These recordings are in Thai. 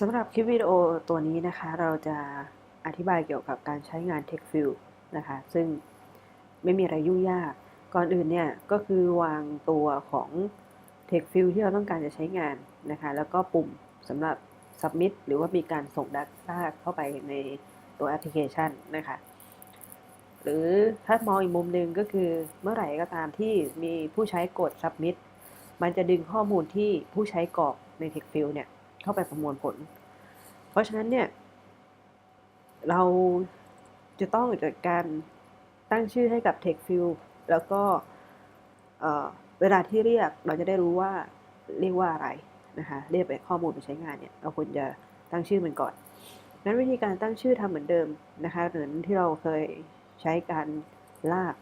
สำหรับคลิปวิดีโอตัวนี้นะคะ เราจะอธิบายเกี่ยวกับการใช้งาน TextView นะคะ ซึ่งไม่มีอะไรยุ่งยาก ก่อนอื่นเนี่ยก็คือวางตัวของ TextView ที่เราต้องการจะใช้งานนะคะ แล้วก็ปุ่มสำหรับ Submit หรือว่ามีการส่ง Data เข้าไปในตัวแอปพลิเคชันนะคะ หรือถ้ามองอีกมุมหนึ่งก็คือเมื่อไหร่ก็ตามที่มีผู้ใช้กด Submit มันจะดึงข้อมูลที่ผู้ใช้กรอกใน TextView เนี่ย เข้าไปประมวลผล เพราะฉะนั้นเนี่ย เราจะต้องจัดการตั้งชื่อให้กับ text field แล้วก็เวลาที่เรียกเราจะได้รู้ว่าเรียกว่าอะไรนะคะเรียกไปข้อมูลไปใช้งานเนี่ยเราควรจะตั้งชื่อมันก่อนนั้นวิธีการตั้งชื่อทำเหมือนเดิมนะคะเหมือนที่เราเคยใช้การลาก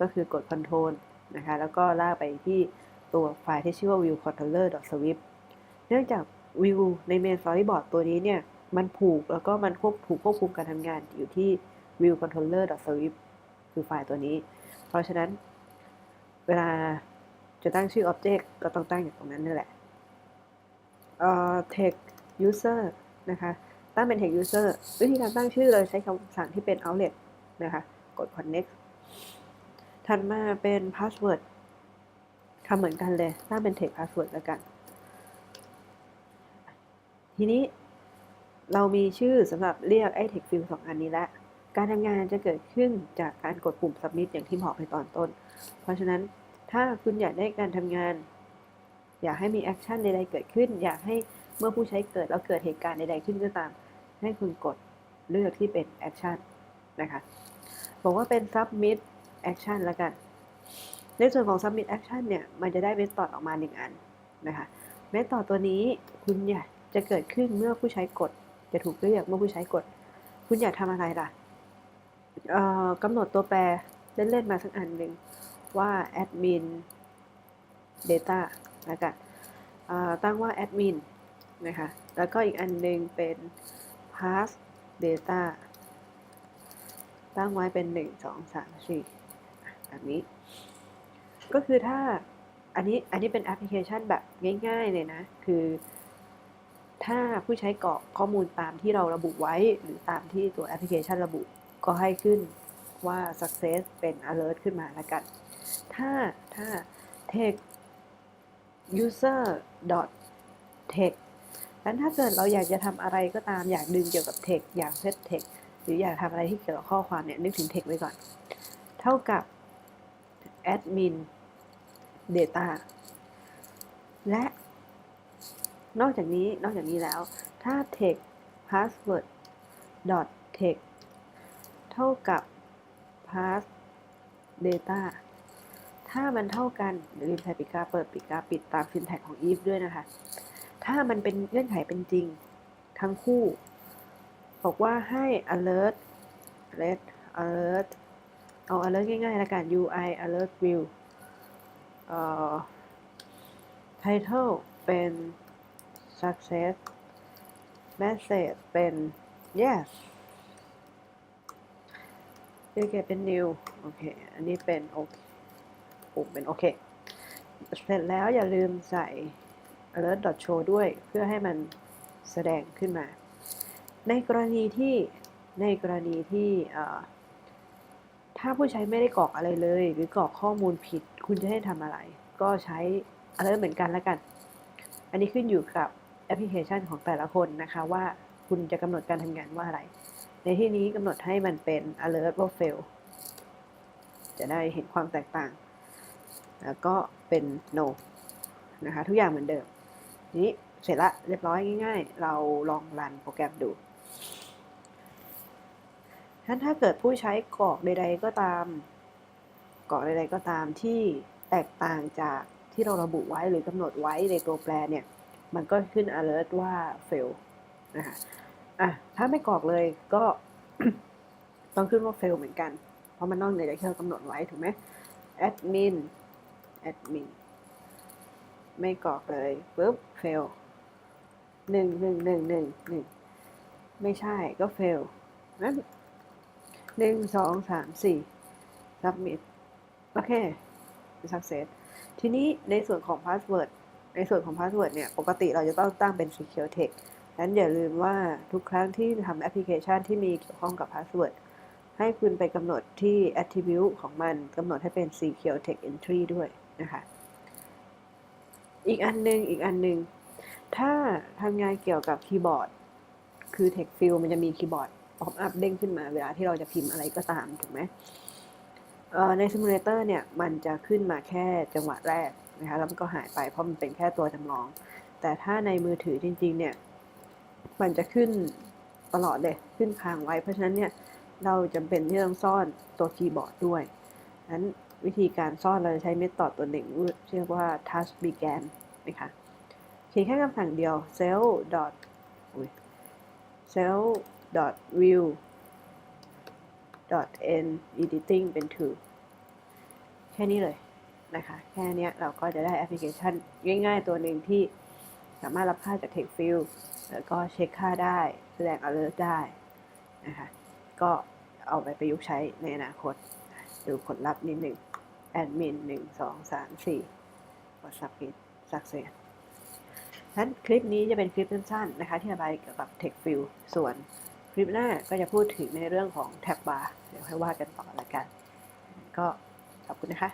ก็คือกด Ctrl นะคะแล้วก็ลากไปที่ตัวไฟล์ที่ชื่อว่า view controller swift เนื่องจาก วิวในเมนสตอรี่บอร์ดตัวนี้เนี่ย มันผูกแล้วก็มันควบถูกควบคุมการทำงานอยู่ที่ view controller swift คือไฟล์ตัวนี้ เพราะฉะนั้น เวลาจะตั้งชื่อ object ก็ต้องตั้งอยู่ตรงนั้นนี่แหละ เอ่อ text user นะคะ ตั้งเป็น text user วิธีการตั้งชื่อเลยใช้คำสั่งที่เป็น outlet นะคะ กด connect ถัดมาเป็น password ทำเหมือนกันเลย ตั้งเป็น text password แล้วกัน ทีนี้เรามีชื่อสำหรับเรียกไอ้ text field สองอันนี้แล้วการทำงานจะเกิดขึ้นจากการกดปุ่ม submit อย่างที่บอกไปตอนต้น เพราะฉะนั้นถ้าคุณอยากได้การทำงาน อยากให้มีแอคชั่นใดๆเกิดขึ้น อยากให้เมื่อผู้ใช้เกิดแล้วเกิดเหตุการณ์ใดๆขึ้นก็ตาม ให้คุณกดเลือกที่เป็นแอคชั่นนะคะบอกว่าเป็น submit action แล้วกัน ในส่วนของ submit action เนี่ย มันจะได้เมธอดออกมาหนึ่งอันนะคะเมธอดตัวนี้คุณอยาก จะเกิดขึ้นเมื่อผู้ใช้กด จะถูกเรียกเมื่อผู้ใช้กด คุณอยากทำอะไรล่ะกำหนดตัวแปรเล่นๆมาสักอันหนึ่งว่า admin data แล้วกันตั้งว่า admin นะคะ แล้วก็อีกอันหนึ่งเป็น pass data ตั้งไว้เป็น 1 2 3 4แบบนี้ ก็คือถ้าอันนี้อันนี้เป็นแอปพลิเคชันแบบง่าย ๆ เลยนะ คือ ถ้าผู้ใช้กรอกข้อมูลตามที่เราระบุไว้ หรือตามที่ตัวแอปพลิเคชันระบุก็ให้ขึ้นว่า success เป็น alert ขึ้นมาแล้วกัน ถ้าถ้า text user text นั้นถ้าเกิดเราอยากจะทำอะไรก็ตามอยากดึงเกี่ยวกับ text อยาก set text หรืออยากทำอะไรที่เกี่ยวกับข้อความเนี่ยนึกถึง text ไว้ก่อน เท่ากับ admin data และ นอกจากนี้นอกจากนี้แล้ว ถ้า text password dot text เท่ากับ pass data ถ้ามันเท่ากันอย่าลืมใช้ปิกาเปิดปิกาปิดตาม syntax ของ if ด้วยนะคะ ถ้ามันเป็นเงื่อนไขเป็นจริงทั้งคู่ บอกว่าให้ alert alert alert เอา alert ง่ายๆล้วกัน ui alert view เอ่อ title เป็น success message เป็น yes เรียกเป็น new โอเค อันนี้เป็นโอเคปุ่มเป็นโอเค เสร็จแล้วอย่าลืมใส่ alert show ด้วยเพื่อให้มันแสดงขึ้นมา ในกรณีที่ในกรณีที่ถ้าผู้ใช้ไม่ได้กรอกอะไรเลย หรือกรอกข้อมูลผิด คุณจะให้ทำอะไร ก็ใช้ alert เหมือนกันแล้วกัน อันนี้ขึ้นอยู่กับ แอปพลิเคชันของแต่ละคนนะคะว่าคุณจะกำหนดการทำงานว่าอะไร ในที่นี้กำหนดให้มันเป็น alert ว่า fail จะได้เห็นความแตกต่าง แล้วก็เป็น no นะคะทุกอย่างเหมือนเดิม นี้เสร็จละเรียบร้อยง่าย ๆ เราลองรันโปรแกรมดูท่านถ้าเกิดผู้ใช้กรอกใด ๆ ก็ตามกรอกใด ๆ ก็ตามที่แตกต่างจากที่เราระบุไว้หรือกำหนดไว้ในตัวแปรเนี่ย มันก็ขึ้น alert ว่า fail นะคะอะถ้าไม่กรอกเลยก็ต้องขึ้นว่า fail เหมือนกัน เพราะมันนอกเหนือจากที่เรากำหนดไว้ถูกไหม admin admin ไม่กรอกเลยปุ๊บ fail หนึ่งหนึ่งหนึ่งหนึ่งหนึ่งไม่ใช่ก็ fail นั้นหนึ่งสองสามสี่ submit โอเค success ทีนี้ในส่วนของ password ในส่วนของ password เนี่ย ปกติเราจะต้องตั้งเป็น secure text นั้นอย่าลืมว่าทุกครั้งที่ทำแอปพลิเคชันที่มีเกี่ยวข้องกับพาสเวิร์ดให้คุณไปกำหนดที่ attribute ของมันกำหนดให้เป็น secure text entry ด้วยนะคะ อีกอันหนึง อีกอันหนึง ถ้าทำงานเกี่ยวกับคีย์บอร์ด คือ text field มันจะมีคีย์บอร์ดป๊อปอัพเด้งขึ้นมาเวลาที่เราจะพิมพ์อะไรก็ตาม ถูกไหมในซิมูเลเตอร์เนี่ย มันจะขึ้นมาแค่จังหวะแรก นะคะแล้วมันก็หายไปเพราะมันเป็นแค่ตัวจำลอง แต่ถ้าในมือถือจริง ๆ เนี่ย มันจะขึ้นตลอดเลยขึ้นค้างไว้เพราะฉะนั้นเนี่ยเราจำเป็นที่ต้องซ่อนตัวคีย์บอร์ดด้วยนั้นวิธีการซ่อนเราจะใช้เมธอดตัวหนึ่งเรียกว่า task began นะคะเขียนแค่คำสั่งเดียว cell dot cell dot view dot end editing เป็น true แค่นี้เลย นะคะ แค่เนี้ยเราก็จะได้แอปพลิเคชันง่ายๆ ตัวหนึ่งที่สามารถรับค่าจาก text field แล้วก็เช็คค่าได้ แสดง alert ได้นะคะ ก็เอาไปประยุกต์ใช้ในอนาคต ดูผลลัพธ์นิดหนึ่ง admin หนึ่งสองสามสี่กด submit success นั้นคลิปนี้จะเป็นคลิปสั้นๆนะคะ ที่อธิบายเกี่ยวกับ text field ส่วนคลิปหน้าก็จะพูดถึงในเรื่องของ tab bar เดี๋ยวค่อยว่ากันต่อละกัน ก็ขอบคุณนะคะ